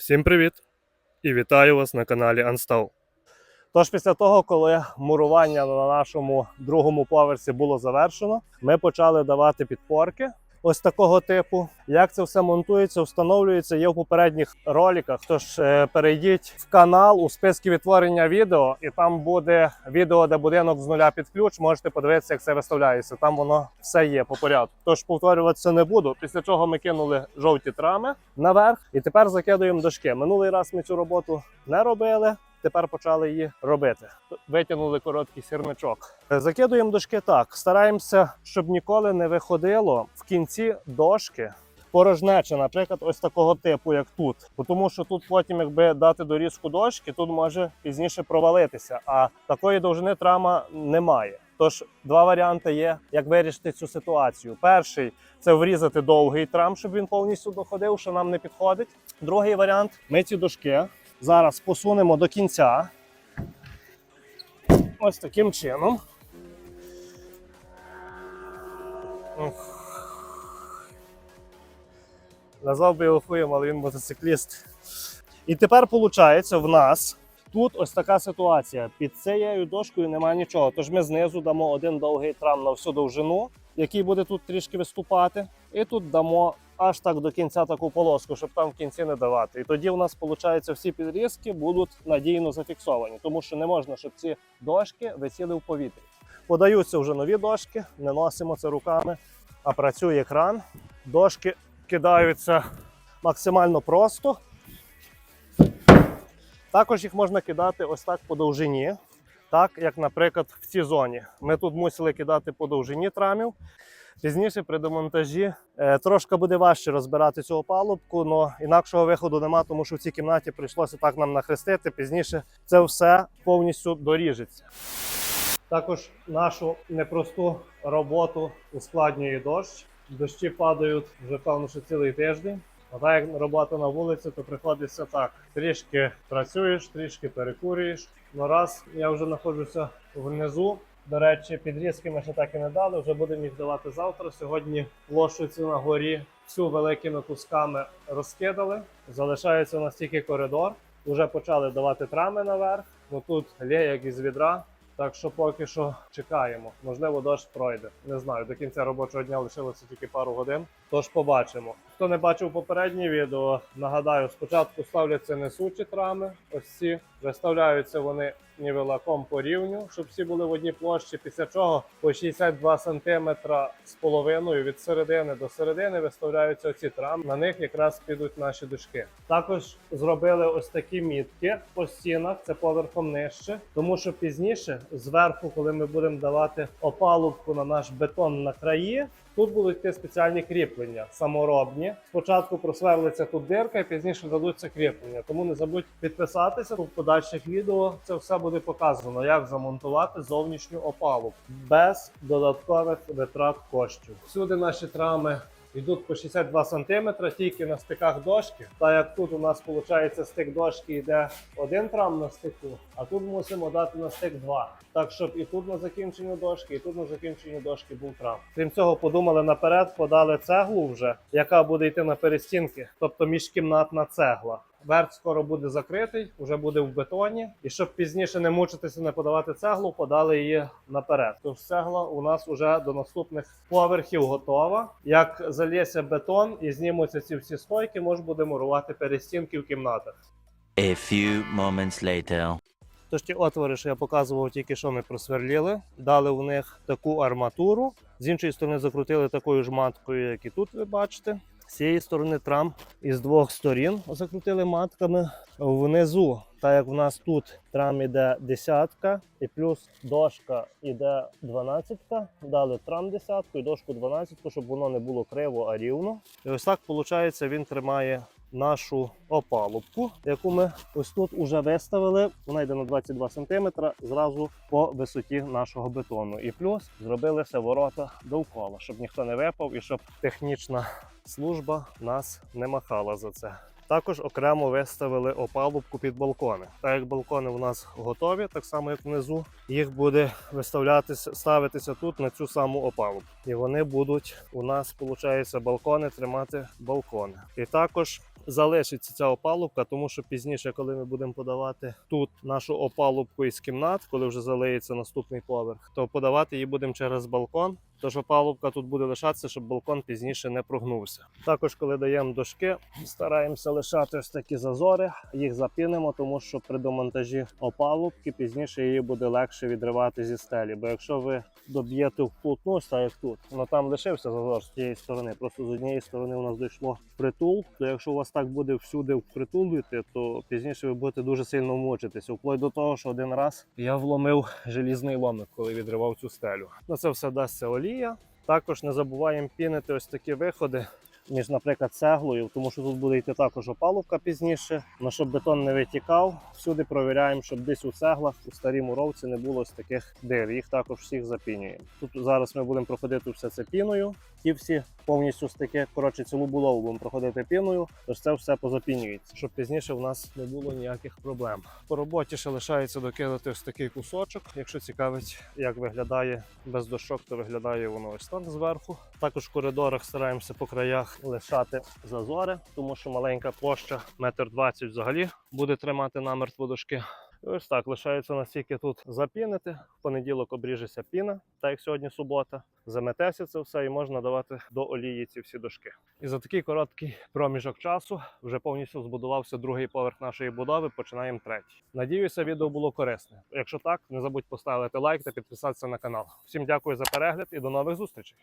Всім привіт! І вітаю вас на каналі Unstall. Тож після того, коли мурування на нашому другому поверсі було завершено, ми почали давати підпорки ось такого типу. Як це все монтується, встановлюється, є в попередніх роликах. Тож е, перейдіть в канал у списки відтворення відео, і там буде відео, де будинок з нуля під ключ. Можете подивитися, як це виставляється. Там воно все є по порядку. Тож повторюватися не буду. Після чого ми кинули жовті трами наверх, і тепер закидуємо дошки. Минулий раз ми цю роботу не робили. Тепер почали її робити. Витягнули короткий сірничок. Е, Закидуємо дошки так. Стараємося, щоб ніколи не виходило в кінці дошки. Порожнеча, наприклад, ось такого типу, як тут. Тому що тут потім, якби дати дорізку дошки, тут може пізніше провалитися. А такої довжини трама немає. Тож два варіанти є, як вирішити цю ситуацію. Перший це врізати довгий трам, щоб він повністю доходив, що нам не підходить. Другий варіант ми ці дошки зараз посунемо до кінця. Ось таким чином. Назвав би його хуєм, але він мотоцикліст. І тепер виходить, в нас тут ось така ситуація. Під цією дошкою немає нічого. Тож ми знизу дамо один довгий трам на всю довжину, який буде тут трішки виступати. І тут дамо аж так до кінця таку полоску, щоб там в кінці не давати. І тоді у нас виходить, всі підрізки будуть надійно зафіксовані, тому що не можна, щоб ці дошки висіли в повітрі. Подаються вже нові дошки, не носимо це руками, а працює кран. Дошки кидаються максимально просто. Також їх можна кидати ось так по довжині, так як, наприклад, в цій зоні. Ми тут мусили кидати по довжині трамів. Пізніше при демонтажі е, трошки буде важче розбирати цю опалубку, але інакшого виходу нема, тому що в цій кімнаті прийшлося так нам нахрестити. Пізніше це все повністю доріжеться. Також нашу непросту роботу ускладнює дощ. Дощі падають вже певно, що цілий тиждень. А так як робота на вулиці, то приходиться так: трішки працюєш, трішки перекурюєш. Ну раз я вже знаходжуся внизу. До речі, підрізки ми ще так і не дали. Вже будемо їх давати завтра. Сьогодні площу цю на горі всю великими кусками розкидали. Залишається у нас тільки коридор. Уже почали давати трами наверх. Ну тут лє як із відра. Так що поки що чекаємо. Можливо, дощ пройде. Не знаю. До кінця робочого дня лишилося тільки пару годин. Тож побачимо. Хто не бачив попереднє відео, нагадаю, спочатку ставляться несучі трами. Ось ці виставляються вони нівелаком по рівню, щоб всі були в одній площі. Після чого по 62 см з половиною від середини до середини виставляються оці трами. На них якраз підуть наші дошки. Також зробили ось такі мітки по стінах, це поверхом нижче, тому що пізніше, зверху, коли ми будемо давати опалубку на наш бетон на краї. Тут будуть йти спеціальні кріплення саморобні. Спочатку просверлиться тут дирка, і пізніше дадуться кріплення. Тому не забудь підписатися. У подальших відео це все буде показано, як замонтувати зовнішню опалу без додаткових витрат коштів. Всюди наші трами. Йдуть по 62 см тільки на стиках дошки. Та як тут у нас виходить стик дошки йде один трам на стику, а тут мусимо дати на стик два. Так щоб і тут на закінченню дошки, і тут на закінченню дошки був трам. Крім цього, подумали наперед, подали цеглу вже, яка буде йти на перестінки, тобто міжкімнатна цегла. Верх скоро буде закритий, вже буде в бетоні. І щоб пізніше не мучитися, не подавати цеглу, подали її наперед. Тож цегла у нас вже до наступних поверхів готова. Як залється бетон і знімуться ці всі стойки, можна буде мурувати перестінки в кімнатах. A few moments later. Тож ті отвори, що я показував, тільки що ми просверліли, дали в них таку арматуру. З іншої сторони закрутили такою ж маткою, як і тут ви бачите. З цієї сторони трам із двох сторін закрутили матками внизу. Так як в нас тут трам іде десятка, і плюс дошка іде дванадцятка, дали трам десятку і дошку дванадцятку, щоб воно не було криво, а рівно. І ось так виходить, він тримає нашу опалубку, яку ми ось тут уже виставили. Вона йде на 22 см зразу по висоті нашого бетону. І плюс зробилися ворота довкола, щоб ніхто не випав і щоб технічна служба нас не махала за це. Також окремо виставили опалубку під балкони. Так як балкони у нас готові, так само як внизу, їх буде виставлятися, ставитися тут на цю саму опалубку. І вони будуть у нас, виходить, балкони тримати балкони. І також залишиться ця опалубка, тому що пізніше, коли ми будемо подавати тут нашу опалубку із кімнат, коли вже залиється наступний поверх, то подавати її будемо через балкон. Тож опалубка тут буде лишатися, щоб балкон пізніше не прогнувся. Також, коли даємо дошки, стараємося лишати ось такі зазори, їх запінимо, тому що при демонтажі опалубки пізніше її буде легше відривати зі стелі. Бо якщо ви доб'єте вплотну, як тут, ну там лишився зазор з тієї сторони. Просто з однієї сторони у нас дійшло притул. То якщо у вас так буде всюди впритул йти, то пізніше ви будете дуже сильно мучитися. Вплоть до того, що один раз я вломив желізний ломик, коли відривав цю стелю. На це все дасться олія. Також не забуваємо пінити ось такі виходи між, наприклад, цеглою, тому що тут буде йти також опалубка пізніше. На щоб бетон не витікав, всюди провіряємо, щоб десь у цеглах у старій муровці не було ось таких дир. Їх також всіх запінюємо. Тут зараз ми будемо проходити все це піною. Ті всі повністю стики, коротше, цілу булаву будемо проходити піною, тож це все позапінюється, щоб пізніше в нас не було ніяких проблем. По роботі ще лишається докидати ось такий кусочок. Якщо цікавить, як виглядає без дощок, то виглядає воно ось так зверху. Також в коридорах стараємося по краях лишати зазори, тому що маленька площа, метр двадцять взагалі буде тримати намертво дошки. Ось так лишається настільки тут запінити. В понеділок обріжеться піна, так як сьогодні субота. Заметеся це все і можна давати до олії ці всі дошки. І за такий короткий проміжок часу вже повністю збудувався другий поверх нашої будови. Починаємо третій. Надіюся, відео було корисне. Якщо так, не забудь поставити лайк та підписатися на канал. Всім дякую за перегляд і до нових зустрічей.